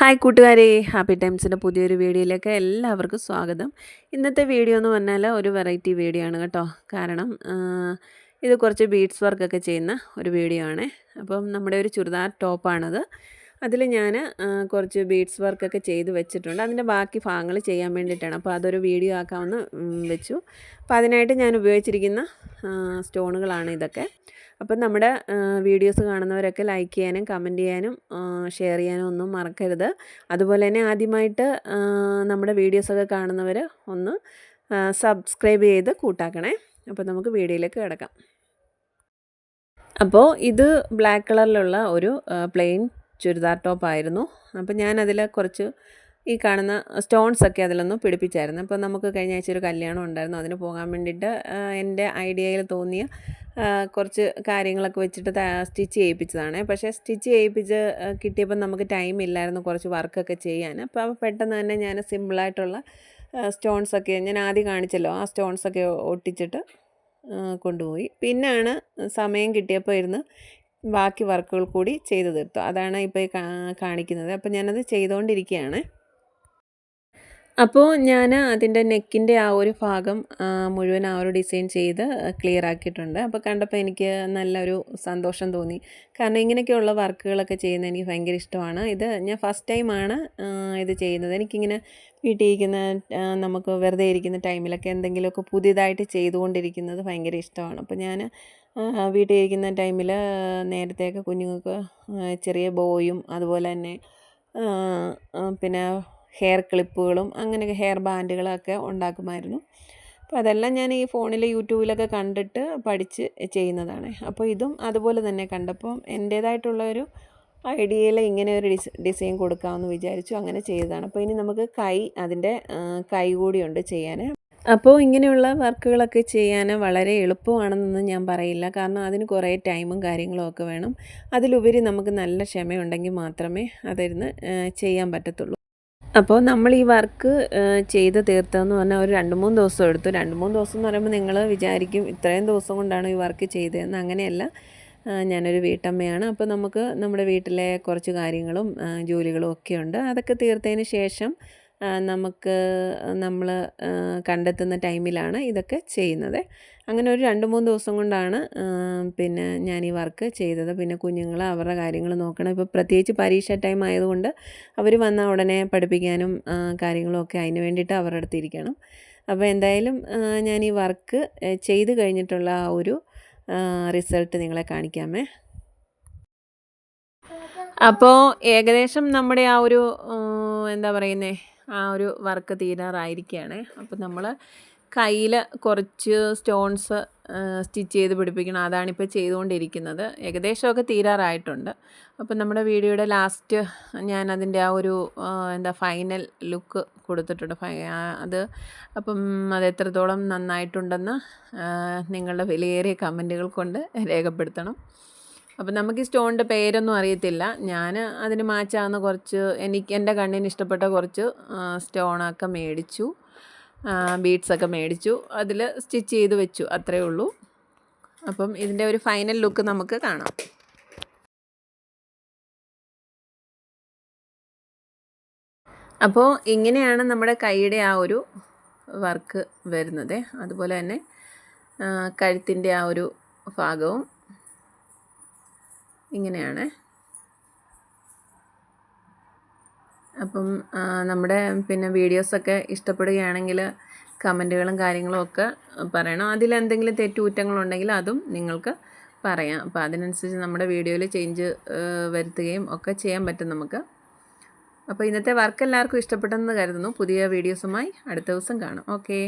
Hi കൂട്ടുകാരെ. Happy ടൈംസിന്റെ പുതിയൊരു വീഡിയോയിലേക്ക് എല്ലാവർക്കും സ്വാഗതം. ഇന്നത്തെ വീഡിയോ എന്ന് പറഞ്ഞാൽ ഒരു വെറൈറ്റി വീഡിയോ ആണ് കേട്ടോ. കാരണം ഇത് കുറച്ച് ബീഡ്സ് വർക്കൊക്കെ ചെയ്യുന്ന ഒരു വീഡിയോ ആണ്. അപ്പം നമ്മുടെ ഒരു ചുരിദാർ ടോപ്പാണത് അതിൽ ഞാൻ കുറച്ച് ബീഡ്സ് വർക്കൊക്കെ ചെയ്ത് വെച്ചിട്ടുണ്ട്. അതിന്റെ ബാക്കി ഭാഗങ്ങൾ ചെയ്യാൻ വേണ്ടിയിട്ടാണ്. അപ്പോൾ അതൊരു വീഡിയോ ആക്കാമെന്ന് വെച്ചു. അപ്പോൾ അതിനായിട്ട് ഞാൻ ഉപയോഗിച്ചിരിക്കുന്ന സ്റ്റോണുകളാണ് ഇതൊക്കെ. അപ്പം നമ്മുടെ വീഡിയോസ് കാണുന്നവരൊക്കെ ലൈക്ക് ചെയ്യാനും കമന്റ് ചെയ്യാനും ഷെയർ ചെയ്യാനും ഒന്നും മറക്കരുത്. അതുപോലെ തന്നെ ആദ്യമായിട്ട് നമ്മുടെ വീഡിയോസൊക്കെ കാണുന്നവർ ഒന്ന് സബ്സ്ക്രൈബ് ചെയ്ത് കൂട്ടാക്കണേ. അപ്പോൾ നമുക്ക് വീഡിയോയിലേക്ക് കിടക്കാം. അപ്പോൾ ഇത് ബ്ലാക്ക് കളറിലുള്ള ഒരു പ്ലെയിൻ ചുരിദാർ ടോപ്പായിരുന്നു അപ്പോൾ ഞാനതിൽ കുറച്ച് ഈ കാണുന്ന സ്റ്റോൺസ് ഒക്കെ അതിലൊന്ന് പിടിപ്പിച്ചായിരുന്നു. അപ്പോൾ നമുക്ക് കഴിഞ്ഞ ആഴ്ച ഒരു കല്യാണം ഉണ്ടായിരുന്നു. അതിന് പോകാൻ വേണ്ടിയിട്ട് എന്റെ ഐഡിയയിൽ തോന്നിയ കുറച്ച് കാര്യങ്ങളൊക്കെ വെച്ചിട്ട് സ്റ്റിച്ച് ചെയ്യിപ്പിച്ചതാണ്. പക്ഷേ സ്റ്റിച്ച് ചെയ്യിപ്പിച്ച് കിട്ടിയപ്പോൾ നമുക്ക് ടൈം ഇല്ലായിരുന്നു കുറച്ച് വർക്കൊക്കെ ചെയ്യാൻ. അപ്പോൾ പെട്ടെന്ന് തന്നെ ഞാൻ സിമ്പിളായിട്ടുള്ള സ്റ്റോൺസൊക്കെ ഞാൻ ആദ്യം കാണിച്ചല്ലോ. ആ സ്റ്റോൺസൊക്കെ ഒട്ടിച്ചിട്ട് കൊണ്ടുപോയി. പിന്നാണ് സമയം കിട്ടിയപ്പോൾ ഇരുന്ന് ബാക്കി വർക്കുകൾ കൂടി ചെയ്തു തീർത്തു. അതാണ് ഇപ്പോൾ കാണിക്കുന്നത്. അപ്പോൾ ഞാനത് ചെയ്തുകൊണ്ടിരിക്കുകയാണ് അപ്പോൾ ഞാൻ അതിന്റെ നെക്കിന്റെ ആ ഒരു ഭാഗം മുഴുവൻ ആ ഒരു ഡിസൈൻ ചെയ്ത് ക്ലിയർ ആക്കിയിട്ടുണ്ട്. അപ്പോൾ കണ്ടപ്പോൾ എനിക്ക് നല്ലൊരു സന്തോഷം തോന്നി. കാരണം ഇങ്ങനെയൊക്കെയുള്ള വർക്കുകളൊക്കെ ചെയ്യുന്നത് എനിക്ക് ഭയങ്കര ഇഷ്ടമാണ്. ഇത് ഞാൻ ഫസ്റ്റ് ടൈമാണ് ഇത് ചെയ്യുന്നത്. എനിക്കിങ്ങനെ വീട്ടിൽ ഇരിക്കുന്ന നമുക്ക് വെറുതെ ഇരിക്കുന്ന ടൈമിലൊക്കെ എന്തെങ്കിലുമൊക്കെ പുതിയതായിട്ട് ചെയ്തുകൊണ്ടിരിക്കുന്നത് ഭയങ്കര ഇഷ്ടമാണ്. അപ്പോൾ ഞാൻ വീട്ടിൽ ഇരിക്കുന്ന ടൈമിൽ നേരത്തെയൊക്കെ കുഞ്ഞുങ്ങൾക്ക് ചെറിയ ബോയും അതുപോലെ തന്നെ പിന്നെ ഹെയർ ക്ലിപ്പുകളും അങ്ങനെ ഹെയർ ബാൻഡുകളൊക്കെ ഉണ്ടാക്കുമായിരുന്നു. അപ്പോൾ അതെല്ലാം ഞാൻ ഈ ഫോണിൽ യൂട്യൂബിലൊക്കെ കണ്ടിട്ട് പഠിച്ച് ചെയ്യുന്നതാണ്. അപ്പോൾ ഇതും അതുപോലെ തന്നെ കണ്ടപ്പോൾ എന്റേതായിട്ടുള്ള ഒരു ഐഡിയയിൽ ഇങ്ങനെ ഒരു ഡിസ് ഡിസൈൻ കൊടുക്കാമെന്ന് വിചാരിച്ചു അങ്ങനെ ചെയ്തതാണ്. അപ്പോൾ ഇനി നമുക്ക് കൈ അതിന്റെ കൈ കൂടിയുണ്ട് ചെയ്യാൻ. അപ്പോൾ ഇങ്ങനെയുള്ള വർക്കുകളൊക്കെ ചെയ്യാൻ വളരെ എളുപ്പമാണെന്നൊന്നും ഞാൻ പറയില്ല. കാരണം അതിന് കുറേ ടൈമും കാര്യങ്ങളും ഒക്കെ വേണം. അതിലുപരി നമുക്ക് നല്ല ക്ഷമയുണ്ടെങ്കിൽ മാത്രമേ അതിരുന്ന് ചെയ്യാൻ പറ്റത്തുള്ളൂ. അപ്പോൾ നമ്മൾ ഈ വർക്ക് ചെയ്ത് തീർത്തതെന്ന് പറഞ്ഞാൽ ഒരു രണ്ട് മൂന്ന് ദിവസം എടുത്തു. രണ്ട് മൂന്ന് ദിവസം എന്ന് പറയുമ്പോൾ നിങ്ങൾ വിചാരിക്കും ഇത്രയും ദിവസം കൊണ്ടാണ് ഈ വർക്ക് ചെയ്തതെന്ന്. അങ്ങനെയല്ല. ഞാനൊരു വീട്ടമ്മയാണ്. അപ്പോൾ നമുക്ക് നമ്മുടെ വീട്ടിലെ കുറച്ച് കാര്യങ്ങളും ജോലികളും ഒക്കെ ഉണ്ട്. അതൊക്കെ തീർത്തതിന് ശേഷം നമുക്ക് നമ്മൾ കണ്ടെത്തുന്ന ടൈമിലാണ് ഇതൊക്കെ ചെയ്യുന്നത്. അങ്ങനെ ഒരു രണ്ട് മൂന്ന് ദിവസം കൊണ്ടാണ് പിന്നെ ഞാൻ ഈ വർക്ക് ചെയ്തത്. പിന്നെ കുഞ്ഞുങ്ങൾ അവരുടെ കാര്യങ്ങൾ നോക്കണം. ഇപ്പോൾ പ്രത്യേകിച്ച് പരീക്ഷ ടൈം ആയതുകൊണ്ട് അവർ വന്ന ഉടനെ പഠിപ്പിക്കാനും കാര്യങ്ങളും ഒക്കെ അതിന് വേണ്ടിയിട്ട് അവരുടെ അടുത്തിരിക്കണം അപ്പോൾ എന്തായാലും ഞാൻ ഈ വർക്ക് ചെയ്ത് കഴിഞ്ഞിട്ടുള്ള ആ ഒരു റിസൾട്ട് നിങ്ങളെ കാണിക്കാമേ. അപ്പോൾ ഏകദേശം നമ്മുടെ ആ ഒരു എന്താ പറയുന്നേ ആ ഒരു വർക്ക് തീരാറായിരിക്കുകയാണ് അപ്പോൾ നമ്മൾ കയ്യിൽ കുറച്ച് സ്റ്റോൺസ് സ്റ്റിച്ച് ചെയ്ത് പിടിപ്പിക്കണം. അതാണിപ്പോൾ ചെയ്തുകൊണ്ടിരിക്കുന്നത്. ഏകദേശമൊക്കെ തീരാറായിട്ടുണ്ട്. അപ്പം നമ്മുടെ വീഡിയോയുടെ ലാസ്റ്റ് ഞാൻ അതിന്റെ ആ ഒരു എന്താ ഫൈനൽ ലുക്ക് കൊടുത്തിട്ടുണ്ട്. അത് അപ്പം അത് എത്രത്തോളം നന്നായിട്ടുണ്ടെന്ന് നിങ്ങളുടെ വിലയേറിയ കമന്റുകൾ കൊണ്ട് രേഖപ്പെടുത്തണം. അപ്പം നമുക്ക് ഈ സ്റ്റോണിന്റെ പേരൊന്നും അറിയത്തില്ല. ഞാൻ അതിന് മാച്ചാവുന്ന കുറച്ച് എനിക്ക് എന്റെ കണ്ണിന് ഇഷ്ടപ്പെട്ട കുറച്ച് സ്റ്റോണൊക്കെ മേടിച്ചു. ബീഡ്സൊക്കെ മേടിച്ചു. അതിൽ സ്റ്റിച്ച് ചെയ്ത് വെച്ചു. അത്രയേ ഉള്ളൂ. അപ്പം ഇതിന്റെ ഒരു ഫൈനൽ ലുക്ക് നമുക്ക് കാണാം. അപ്പോൾ ഇങ്ങനെയാണ് നമ്മുടെ കൈയുടെ ആ ഒരു വർക്ക് വരുന്നത്. അതുപോലെ തന്നെ കഴുത്തിന്റെ ആ ഒരു ഭാഗവും ഇങ്ങനെയാണ്. അപ്പം നമ്മുടെ പിന്നെ വീഡിയോസൊക്കെ ഇഷ്ടപ്പെടുകയാണെങ്കിൽ കമന്റുകളും കാര്യങ്ങളും ഒക്കെ പറയണം. അതിലെന്തെങ്കിലും തെറ്റുകുറ്റങ്ങളുണ്ടെങ്കിൽ അതും നിങ്ങൾക്ക് പറയാം. അപ്പോൾ അതിനനുസരിച്ച് നമ്മുടെ വീഡിയോയിൽ ചേഞ്ച് വരുത്തുകയും ഒക്കെ ചെയ്യാൻ പറ്റും നമുക്ക്. അപ്പോൾ ഇന്നത്തെ വർക്ക് എല്ലാവർക്കും ഇഷ്ടപ്പെട്ടെന്ന് കരുതുന്നു. പുതിയ വീഡിയോസുമായി അടുത്ത ദിവസം കാണാം. ഓക്കേ